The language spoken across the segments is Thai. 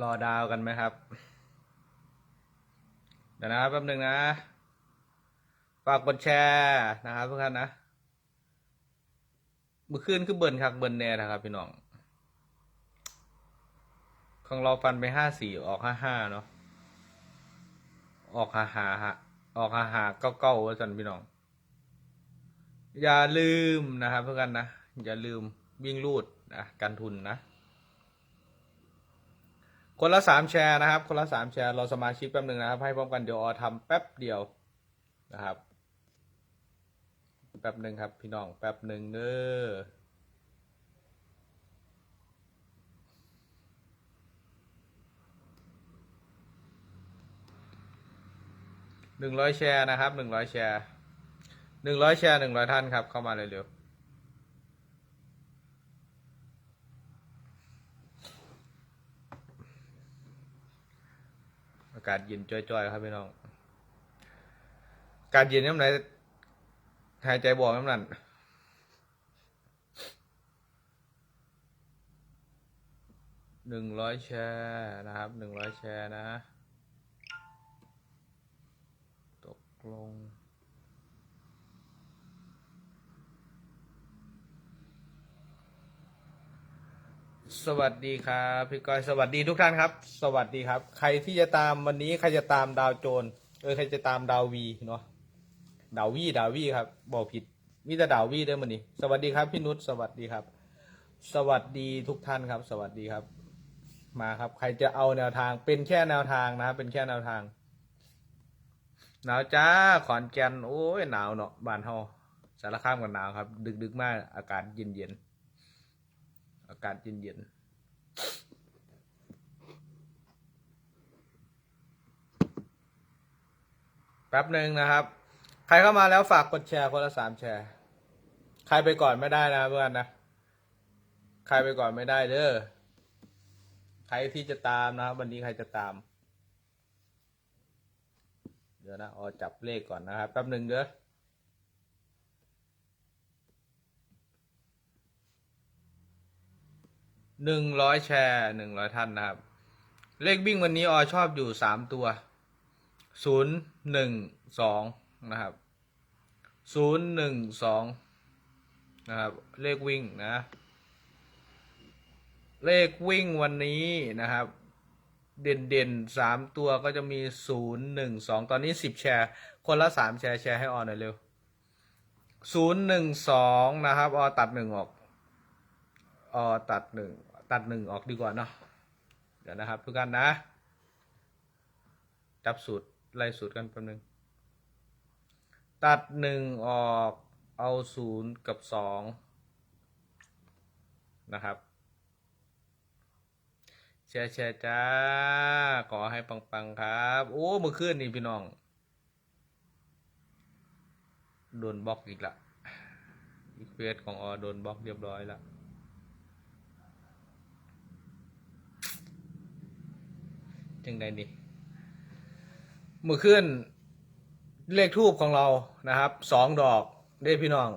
รอดาวกันไหมครับ เดี๋ยวนะครับแป๊บหนึ่งนะ ฝากกดแชร์นะครับทุกท่านนะเมื่อคืนคือเบิร์นคักเบิร์นแน่นะครับ พี่น้อง ของเราฟันไปห้าสี่ออกห้าห้าเนาะ ออกหาหาฮะออกหาหาเก้าเก้าว่าสันพี่น้อง อย่าลืมนะครับเพื่อนกันนะ อย่าลืมวิ่งรูด นะการทุนนะ คนละสามแชร์นะครับ คนละสามแชร์เราสมาชิกแป๊บหนึ่งนะครับ ให้พร้อมกันเดี๋ยวออทำแป๊บเดียวนะครับ แป๊บหนึ่งครับพี่น้องแป๊บหนึ่งเด้อหนึ่งร้อยแชร์นะครับหนึ่งร้อยแชร์หนึ่งร้อยแชร์หนึ่งร้อยท่านครับเข้ามาเร็วากาศเย็นจ้อยๆครับพี่น้องอากาศเย็นน้ำไหนหายใจบอกน้ำนั่นหนึ่งร้อยแชร์นะครับหนึ่งร้อยแชร์นะ ตกลง สวัสดีครับพี่ก้อยสวัสดีทุกท่านครับ สวัสดีครับ ใครที่จะตามวันนี้ใครจะตามดาวโจรเออใครจะตามดาววีเนาะดาววีดาววีครับบอกผิดมีแต่ดาววีเด้อมันนี้สวัสดีครับพี่นุชสวัสดีครับ สวัสดีทุกท่านครับ สวัสดีครับ มาครับ ใครจะเอาแนวทาง เป็นแค่แนวทางนะครับเป็นแค่แนวทางหนาวจ้าขอนแก่นโอ้ยหนาวเนาะบ้านเฮาสารคามกันหนาวครับ ดึกๆมากอากาศเย็นๆอากาศเย็นๆ แป๊บหนึ่งนะครับ ใครเข้ามาแล้วฝากกดแชร์คนละสามแชร์ ใครไปก่อนไม่ได้นะเพื่อนนะ ใครไปก่อนไม่ได้เด้อ ใครที่จะตามนะครับวันนี้ใครจะตาม เดี๋ยวนะออจับเลขก่อนนะครับแป๊บหนึ่งเด้อหนึ่งร้อยแชร์หนึ่งร้อยท่านนะครับ เลขวิ่งวันนี้ออชอบอยู่สามตัว ศูนย์หนึ่งสองนะครับศูนย์หนึ่งสองนะครับเลขวิ่งนะ เลขวิ่งวันนี้นะครับ เด่นเด่นสามตัวก็จะมีศูนย์หนึ่งสองตอนนี้สิบแชร์ คนละสามแชร์แชร์ให้ออนหน่อยเร็วศูนย์หนึ่งสองนะครับออตัดหนึ่งออกออตัดหนึ่งตัดหนึ่งออกดีกว่าเนาะเดี๋ยวนะครับทุกท่านนะ จับสูตร ไล่สูตรกันแป๊บนึง ตัดหนึ่งออกเอาศูนย์กับสองนะครับแชร์แชร์จ้า ขอให้ปัง ๆ ครับ โอ้เมื่อคืนนี่พี่น้อง โดนบล็อกอีกละอีกเฟสของออโดนบล็อกเรียบร้อยล้วจังใดนี่ มื่อคืนเลขทูบของเรานะครับสองดอกเด้พี่น้อง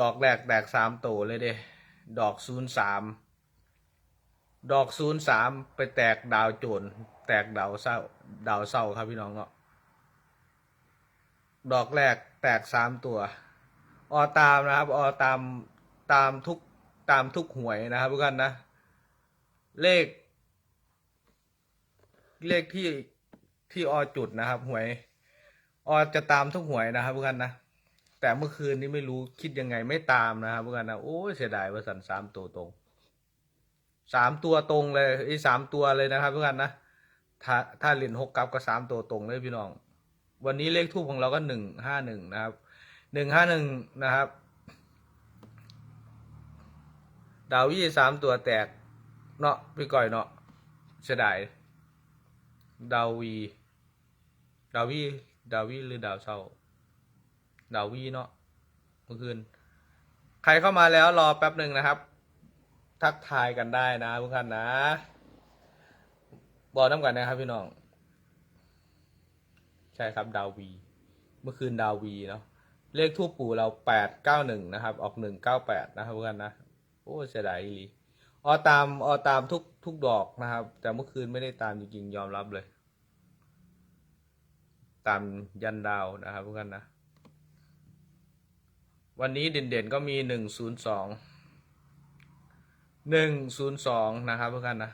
ดอกแรกแตกสามโตเลยเด้ดอกศูนย์สามดอกศูนย์สามไปแตกดาวโจรแตกดาวเศร้าดาวเศร้าครับพี่น้องเนาะดอกแรกแตกสามตัว ออตามนะครับ ออตามตามทุกตามทุกหวยนะครับทุกท่านนะ เลข เลขที่ ที่ออจุดนะครับหวย ออจะตามทุกหวยนะครับทุกท่านนะแต่เมื่อคืนนี้ไม่รู้คิดยังไงไม่ตามนะครับทุกท่านนะโอ้เสียดายว่าสันสามตัวตรงสามตัวตรงเลยไอ้สามตัวเลยนะครับทุกท่านนะถ้าถ้าเหรียญหกกับก็สามตัวตรงเลยพี่น้อง วันนี้เลขทูปของเราก็หนึ่งห้าหนึ่งนะครับหนึ่งห้าหนึ่งนะครับ ดาวี่สามตัวแตกเนาะพี่ก้อยเนาะเสียดายดาวี ดาวีดาวีหรือดาวเศร้าดาวีเนาะเมื่อคืน ใครเข้ามาแล้วรอแป๊บหนึ่งนะครับ ทักทายกันได้นะทุกท่านนะบอกน้ำกันนะครับพี่น้อง ใช่ครับดาวีเมื่อคืนดาวีเนาะเลขทูปปู่เราแปดเก้าหนึ่งนะครับ ออกหนึ่งเก้าแปดนะครับทุกท่านนะโอ้เสียดายอีลีออตามออตามทุกทุกดอกนะครับ แต่เมื่อคืนไม่ได้ตามจริงๆยอมรับเลย ตามยันดาวนะครับทุกท่านนะ วันนี้เด่นๆก็มีหนึ่งศูนย์สองหนึ่งศูนย์สองนะครับทุกท่านนะ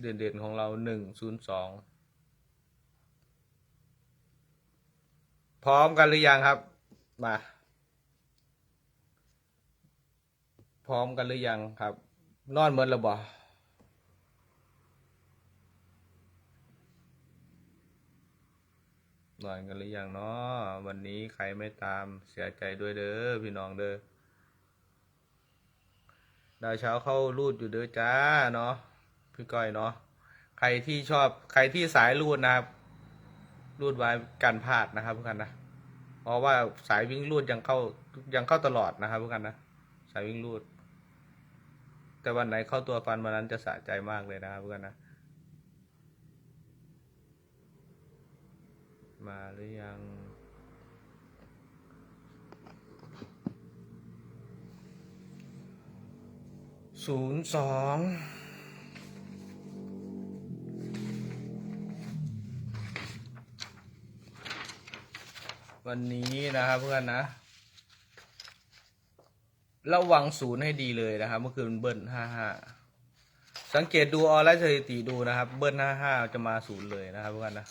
เด่นๆของเราหนึ่งศูนย์สองพร้อมกันหรือยังครับ มา พร้อมกันหรือยังครับ นอนเหมือนระบออ นอนกันหรือยังเนาะวันนี้ใครไม่ตามเสียใจด้วยเด้อพี่น้องเด้อดาวเช้าเข้ารูดอยู่เด้อจ้าเนาะพี่ก้อยเนาะใครที่ชอบใครที่สายรูดนะครับ รูดไว้กันพลาดนะครับพวกกันนะเพราะว่าสายวิ่งรูดยังเข้ายังเข้าตลอดนะครับพวกกันนะสายวิ่งรูด แต่วันไหนเข้าตัวฟันวันนั้นจะสะใจมากเลยนะครับพวกกันนะ มาหรือยัง ศูนย์สองวันนี้นะครับเพื่อนนะ ระวังศูนย์ให้ดีเลยนะครับเมื่อคืนเบิ้ลห้าห้าสังเกตดูออไลน์สถิติดูนะครับ เบิ้ลห้าห้าจะมาศูนย์เลยนะครับเพื่อนนะ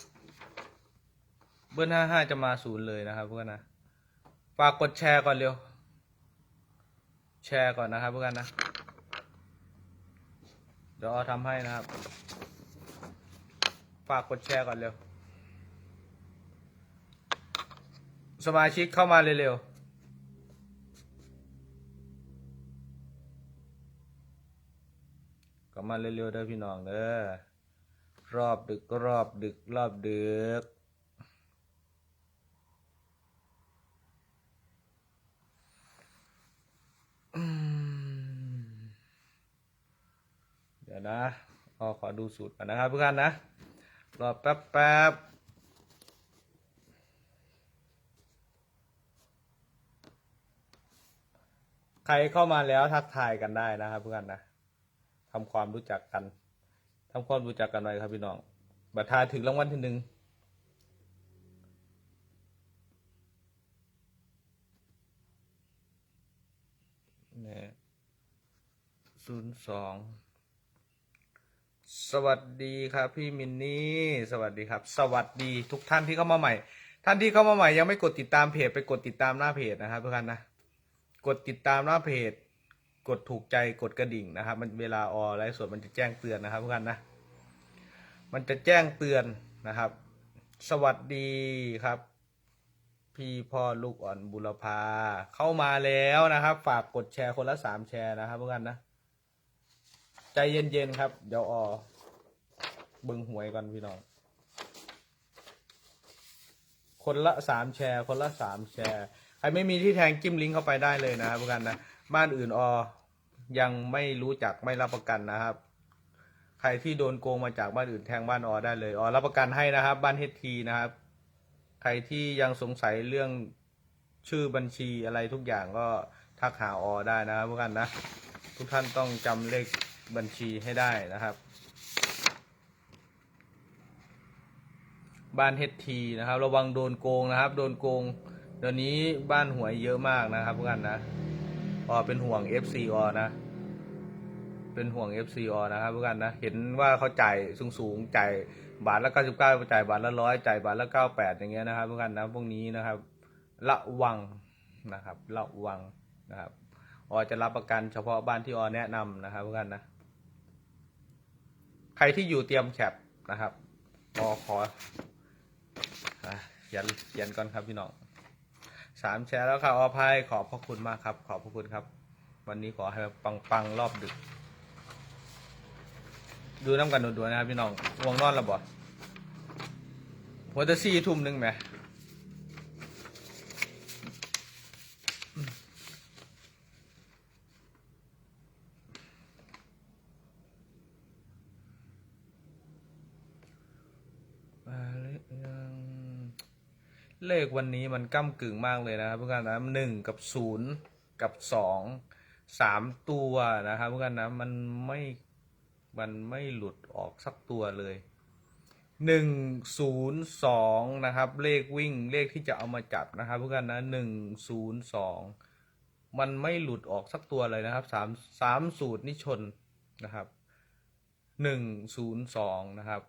เบิ้ลห้าห้าจะมาศูนย์เลยนะครับเพื่อนนะ ฝากกดแชร์ก่อนเร็ว แชร์ก่อนนะครับเพื่อนนะ เดี๋ยวออทำให้นะครับ ฝากกดแชร์ก่อนเร็ว สมาชิกเข้ามาเร็วๆก็มาเร็วๆเด้อพี่น้องเด้อรอบดึกก็รอบดึกรอบดึก อืมเดี๋ยว นะออขอดูสูตรก่อนนะครับทุกท่านนะ รอแป๊บแป๊บใครเข้ามาแล้วทักทายกันได้นะครับเพื่อนนะทำความรู้จักกันทำความรู้จักกันหน่อยครับพี่น้อง บัตรทายถึงรางวัลที่หนึ่งเนี่ยศูนย์สอง สวัสดีครับพี่มินนี่สวัสดีครับ สวัสดีทุกท่านที่เข้ามาใหม่ ท่านที่เข้ามาใหม่ยังไม่กดติดตามเพจไปกดติดตามหน้าเพจนะครับเพื่อนนะกดติดตามหน้าเพจ กดถูกใจกดกระดิ่งนะครับ มันเวลาออไลฟ์สดมันจะแจ้งเตือนนะครับเพื่อนนะ มันจะแจ้งเตือนนะครับ สวัสดีครับ พี่พ่อลูกอ่อนบุรพาเข้ามาแล้วนะครับ ฝากกดแชร์คนละสามแชร์นะครับเพื่อนนะ ใจเย็นๆครับ เดี๋ยวออเบิ่งหวยก่อนพี่น้อง คนละสามแชร์ คนละสามแชร์ใครไม่มีที่แทงจิ้มลิงก์เข้าไปได้เลยนะครับทุกท่านนะบ้านอื่นออยังไม่รู้จักไม่รับประกันนะครับ ใครที่โดนโกงมาจากบ้านอื่นแทงบ้านออได้เลยออรับประกันให้นะครับ บ้านเฮทีนะครับ ใครที่ยังสงสัยเรื่องชื่อบัญชีอะไรทุกอย่างก็ทักหาออได้นะครับทุกท่านนะ ทุกท่านต้องจำเลข บัญชีให้ได้นะครับ บ้านเฮทีนะครับ ระวังโดนโกงนะครับ โดนโกงเดี๋ยวนี้บ้านหวยเยอะมากนะครับทุกท่านนะออเป็นห่วง FC ออนะ เป็นห่วง FC ออนะครับทุกท่านนะ เห็นว่าเขาจ่ายสูงสูงๆจ่ายบาทละ99จ่ายบาทละร้อยจ่ายบาทละ98อย่างเงี้ยนะครับทุกท่านนะพวกนี้นะครับ ระวังนะครับ ระวังนะครับออจะรับประกันเฉพาะบ้านที่ออแนะนำนะครับทุกท่านนะ ใครที่อยู่เตรียมแคปนะครับออขออะเขียนเขียนก่อนครับพี่น้องสามแชร์แล้วครับออภัยขอบพระคุณมากครับ ขอบพระคุณครับ วันนี้ขอให้ปังปังรอบดึก ดูน้ำกันดูๆนะครับพี่น้องวงนอนแล้วบ่หัวจะสี่ทุ่มหนึ่งไหม มาหรือยัง เลขวันนี้มันก้ากึ่งมากเลยนะครับเพื่อนๆนะหนึ่งกับศูนย์กับสองสามตัวนะครับเพื่อนนะมันไม่มันไม่หลุดออกสักตัวเลยหนึ่งศูนย์สองนะครับ เลขวิ่งเลขที่จะเอามาจับนะครับเพื่อนนะหนึ่งศูนย์สองมันไม่หลุดออกสักตัวเลยนะครับสามสามสูตรนี่ชนนะครับหนึ่งศูนย์สองนะครับ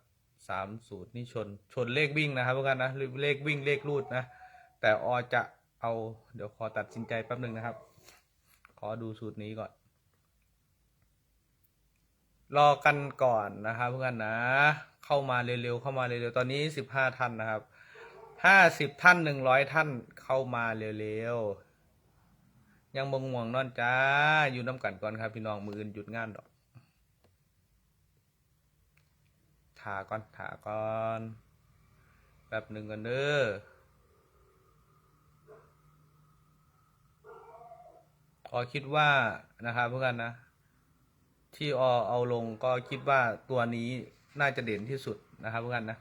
สามสูตรนี่ชนชนเลขวิ่งนะครับเพื่อนนะเลขวิ่งเลขรูดนะ แต่อจะเอาเดี๋ยวขอตัดสินใจแป๊บหนึ่งนะครับ ขอดูสูตรนี้ก่อน รอกันก่อนนะครับเพื่อนนะ เข้ามาเร็วๆเข้ามาเร็วๆตอนนี้สิบห้าท่านนะครับห้าสิบท่านหนึ่งร้อยท่านเข้ามาเร็วๆยังบงง่วงนอนจ้าอยู่น้ำกันก่อนครับพี่น้องมืออื่นหยุดงานดอก ถาก่อนถาก่อนแป๊บหนึ่งกันเด้อออคิดว่านะครับเพื่อนนะ ที่อเอาลงก็คิดว่าตัวนี้น่าจะเด่นที่สุดนะครับเพื่อนนะ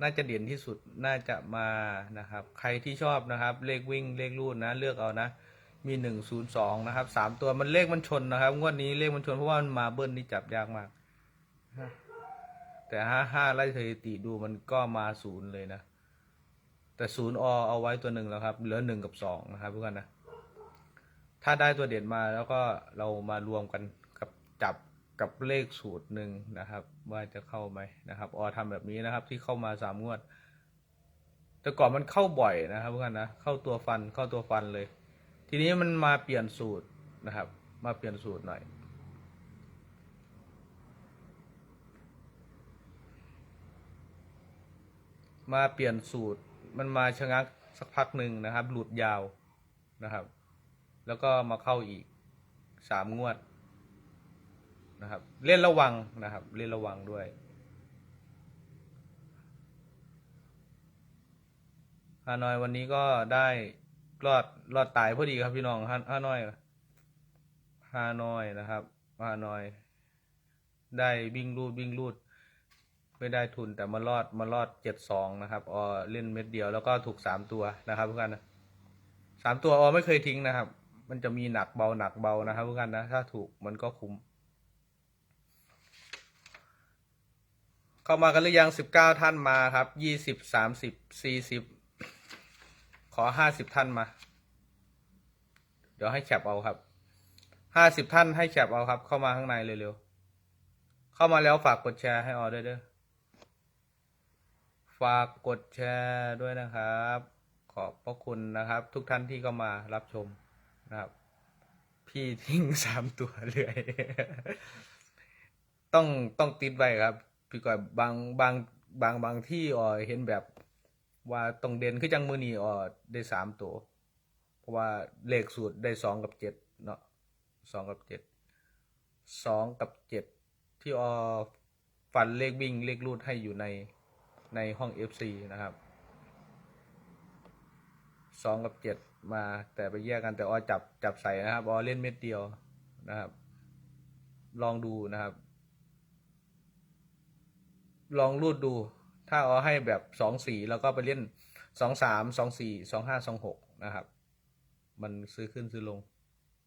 น่าจะเด่นที่สุดน่าจะมานะครับ ใครที่ชอบนะครับ เลขวิ่งเลขรูดนะ เลือกเอานะ มีหนึ่งศูนย์สองนะครับสามตัวมันเลขมันชนนะครับงวดนี้เลขมันชนเพราะว่ามันมาเบิ้ลนี่จับยากมาก แต่ห้าห้าไล่สถิติดูมันก็มาศูนย์เลยนะ แต่ศูนย์อเอาไว้ตัวหนึ่งแล้วครับ เหลือหนึ่งกับสองนะครับเพื่อนนะ ถ้าได้ตัวเด่นมาแล้วก็เรามารวมกันกับจับกับเลขสูตรหนึ่งนะครับ ว่าจะเข้าไหมนะครับออทำแบบนี้นะครับ ที่เข้ามาสามงวด แต่ก่อนมันเข้าบ่อยนะครับเพื่อนนะเข้าตัวฟันเข้าตัวฟันเลย ทีนี้มันมาเปลี่ยนสูตรนะครับ มาเปลี่ยนสูตรหน่อย มาเปลี่ยนสูตร มันมาชะงักสักพักหนึ่งนะครับ หลุดยาวนะครับ แล้วก็มาเข้าอีกสามงวดนะครับ เล่นระวังนะครับ เล่นระวังด้วยฮานอยวันนี้ก็ได้รอดรอดตายพอดีครับพี่น้องฮาฮานอยฮานอยนะครับฮานอย ได้วิ่งรูดวิ่งรูด ไม่ได้ทุนแต่มารอดมารอดเจ็ดสองนะครับออเล่นเม็ดเดียวแล้วก็ถูกสามตัวนะครับเพื่อนนะสามตัวออไม่เคยทิ้งนะครับ มันจะมีหนักเบาหนักเบานะครับเพื่อนนะถ้าถูกมันก็คุ้ม เข้ามากันหรือยังสิบเก้าท่านมาครับยี่สิบสามสิบสี่สิบขอห้าสิบท่านมา เดี๋ยวให้แคปเอาครับห้าสิบท่านให้แคปเอาครับ เข้ามาข้างในเร็วๆเข้ามาแล้วฝากกดแชร์ให้ออด้วยเด้อ ฝากกดแชร์ด้วยนะครับ ขอบพระคุณนะครับ ทุกท่านที่เข้ามารับชมนะครับ พี่ทิ้งสามตัวเลยต้องต้องติดไว้ครับ พี่ก่อยบางบางบางบางที่อ๋อเห็นแบบว่าตรงเด่นคือจังมือนีอ๋อได้สามตัว เพราะว่าเลขสูตรได้สองกับเจ็ดเนาะสองกับเจ็ดสองกับเจ็ดที่ออฟันเลขวิ่งเลขรูดให้อยู่ใน ในห้อง FC นะครับสองกับเจ็ดมาแต่ไปแยกกันแต่ออจับจับใส่นะครับออเล่นเม็ดเดียวนะครับ ลองดูนะครับ ลองรูดดู ถ้าเอให้แบบสองสี่แล้วก็ไปเล่นสองสามสองสี่สองห้าสองหกนะครับ มันซื้อขึ้นซื้อลง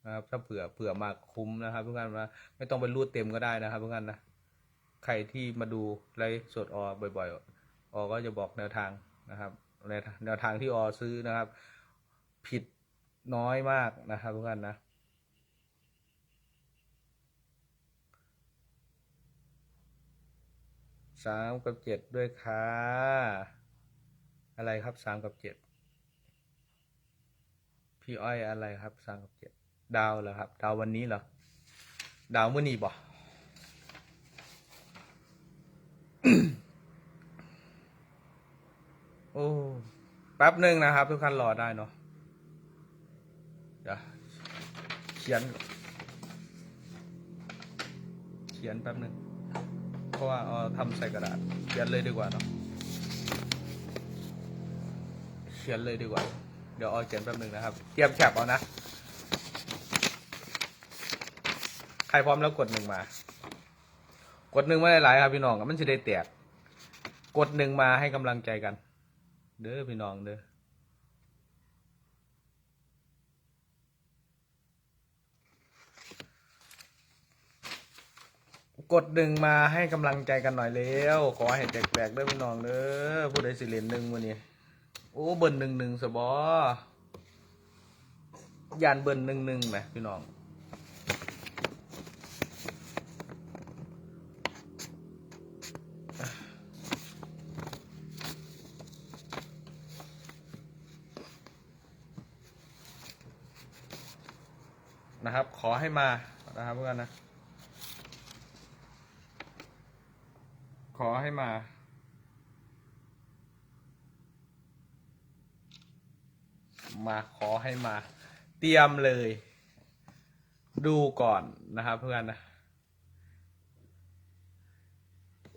นะครับ ถ้าเผื่อเผื่อมาคุ้มนะครับทุกท่านนะไม่ต้องไปรูดเต็มก็ได้นะครับทุกท่านนะใครที่มาดูไลฟ์สดออบ่อย ๆ ออก็จะบอกแนวทางนะครับแนวทางที่ออซื้อนะครับ ผิดน้อยมากนะครับทุกท่านนะสามกับเจ็ดด้วยค่ะอะไรครับสามกับเจ็ดพี่อ้อยอะไรครับสามกับเจ็ดดาวเหรอครับ ดาววันนี้เหรอ ดาวเมื่อนี้บ่ โอ้แป๊บหนึ่งนะครับ ทุกท่านรอได้เนาะเดี๋ยวเขียน เขียนแป๊บหนึ่งเพราะว่าเอาทำใส่กระดาษ เขียนเลยดีกว่าเนาะเขียนเลยดีกว่า เดี๋ยวเอาเขียนแป๊บหนึ่งนะครับ เตรียมแคปเอานะ ใครพร้อมแล้วกดหนึ่งมา กดหนึ่งมาหลายๆครับพี่น้องมันจะได้แตกกดหนึ่งมาให้กำลังใจกัน เด้อพี่น้องเด้อกดหนึ่งมาให้กำลังใจกันหน่อยแล้วขอให้แจกแจกเด้อพี่น้องเด้อผู้ใดสิเลนหนึ่งวันนี้โอ้เบิร์นหนึ่งหนึ่งสบอยานเบิร์นหนึ่งหนึ่งไหมพี่น้อง ขอให้มานะครับเพื่อนนะ ขอให้มา มาขอให้มา เตรียมเลย ดูก่อนนะครับเพื่อนนะ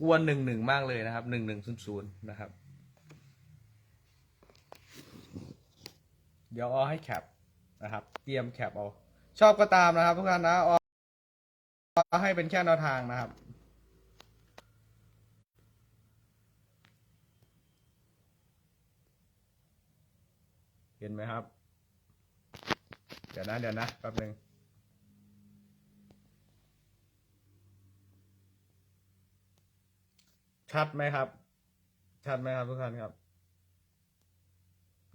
กวนหนึ่งหนึ่งมากเลยนะครับหนึ่งหนึ่งศูนย์ศูนย์นะครับ เดี๋ยวเอาให้แคปนะครับ เตรียมแคปเอา ชอบก็ตามนะครับ ทุกท่านนะออให้เป็นแค่แนวทางนะครับ เห็นไหมครับ เดี๋ยวนะ เดี๋ยวนะแป๊บหนึ่งชัดไหมครับ ชัดไหมครับทุกท่านครับ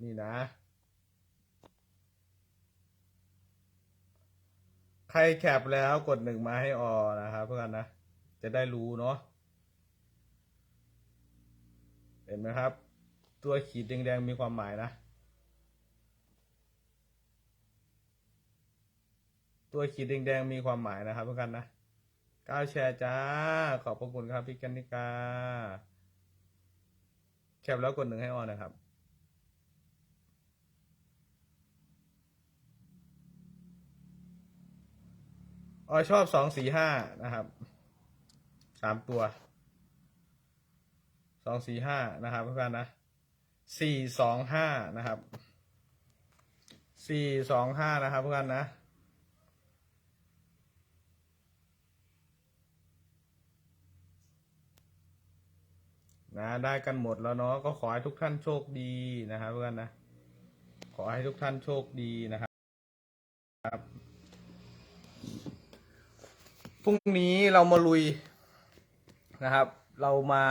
นี่นะ ใครแคปแล้วกดหนึ่งมาให้ออนะครับเพื่อนนะ จะได้รู้เนาะเห็นไหมครับ ตัวขีดแดงๆมีความหมายนะ ตัวขีดแดงๆมีความหมายนะครับเพื่อนนะก้าวแชร์จ้า ขอบพระคุณครับพี่กันนิกา แคปแล้วกดหนึ่งให้ออนนะครับ ออยชอบสองสี่ห้านะครับสามตัวสองสี่ห้านะครับเพื่อนๆนะสี่สองห้านะครับสี่สองห้านะครับเพื่อนนะนะได้กันหมดแล้วเนาะก็ขอให้ทุกท่านโชคดีนะครับเพื่อนนะ ขอให้ทุกท่านโชคดีนะครับ รุ่งนี้เรามาลุยนะครับ เรามา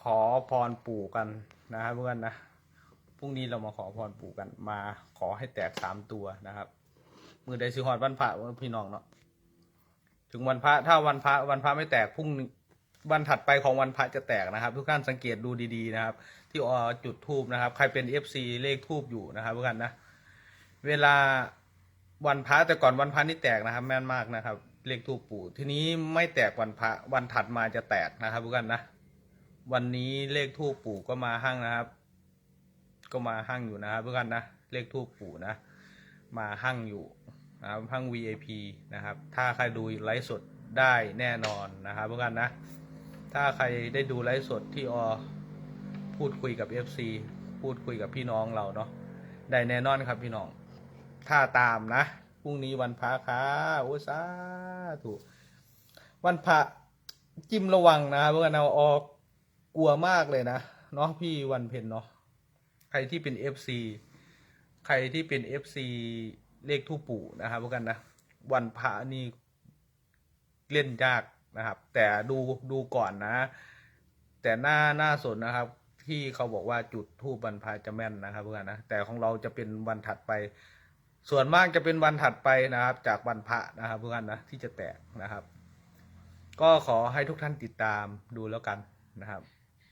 ขอพรปู่กันนะครับเพื่อนนะพรุ่งนี้เรามาขอพรปู่กัน มาขอให้แตกสามตัวนะครับ มือใดสิหอดวันพระพี่น้องเนาะถึงวันพระถ้าวันพระวันพระไม่แตกพรุ่งวันถัดไปของวันพระจะแตกนะครับ ทุกท่านสังเกตดูดีๆนะครับ ที่ออจุดทูบนะครับ ใครเป็น FC เลขทูบอยู่นะครับทุกท่านนะ เวลาวันพระแต่ก่อนวันพระนี่แตกนะครับ แม่นมากนะครับ เลขทูปปู่ ทีนี้ไม่แตกวันพระวันถัดมาจะแตกนะครับทุกท่านนะ วันนี้เลขทูปปู่ก็มาห้างนะครับ ก็มาห้างอยู่นะครับทุกท่านนะ เลขทูปปู่นะ มาห้างอยู่นะครับห้าง VIP นะครับ ถ้าใครดูไลฟ์สดได้แน่นอนนะครับทุกท่านนะ ถ้าใครได้ดูไลฟ์สดที่อพูดคุยกับ FC พูดคุยกับพี่น้องเราเนาะได้แน่นอนครับพี่น้อง ถ้าตามนะ พรุ่งนี้วันพระค่ะโอ้สา ถูกวันพระจิ้มระวังนะครับเพื่อนเอาออกกลัวมากเลยนะเนาะพี่วันเพ็ญเนาะใครที่เป็น FC ใครที่เป็น FC เลขทูปปู่นะครับพวกกันนะวันพระนี่เล่นยากนะครับ แต่ดูดูก่อนนะ แต่หน้าหน้าสนนะครับ ที่เขาบอกว่าจุดทูบวันพระจะแม่นนะครับเพื่อนนะแต่ของเราจะเป็นวันถัดไป ส่วนมากจะเป็นวันถัดไปนะครับ จากวันพระนะครับเพื่อนนะที่จะแตกนะครับ ก็ขอให้ทุกท่านติดตามดูแล้วกันนะครับ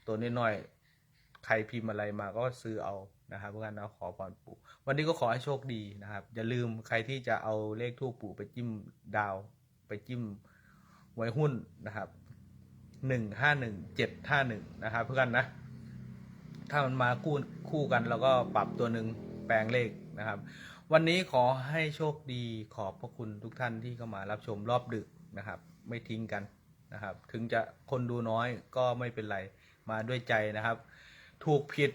ตัวน้อยๆใครพิมพ์อะไรมาก็ซื้อเอานะครับเพื่อนนะขอพรปู่วันนี้ก็ขอให้โชคดีนะครับ อย่าลืมใครที่จะเอาเลขทูปปู่ไปจิ้มดาว ไปจิ้มไว้หุ้นนะครับหนึ่งห้าหนึ่งเจ็ดห้าหนึ่งนะครับเพื่อนนะ ถ้ามันมาคู่คู่กันเราก็ปรับตัวหนึ่งแปลงเลขนะครับ วันนี้ขอให้โชคดีขอบพระคุณทุกท่านที่เข้ามารับชมรอบดึกนะครับ ไม่ทิ้งกันนะครับ ถึงจะคนดูน้อยก็ไม่เป็นไรมาด้วยใจนะครับ ถูกผิด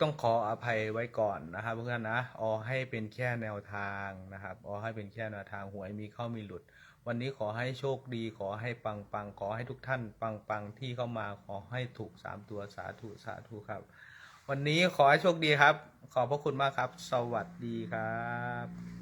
ต้องขออภัยไว้ก่อนนะครับเพื่อนนะออให้เป็นแค่แนวทางนะครับออให้เป็นแค่แนวทางหวยมีเข้ามีหลุด วันนี้ขอให้โชคดีขอให้ปังปังขอให้ทุกท่านปังปังที่เข้ามาขอให้ถูกสามตัวสาธุสาธุครับ วันนี้ขอให้โชคดีครับ ขอบพระคุณมากครับ สวัสดีครับ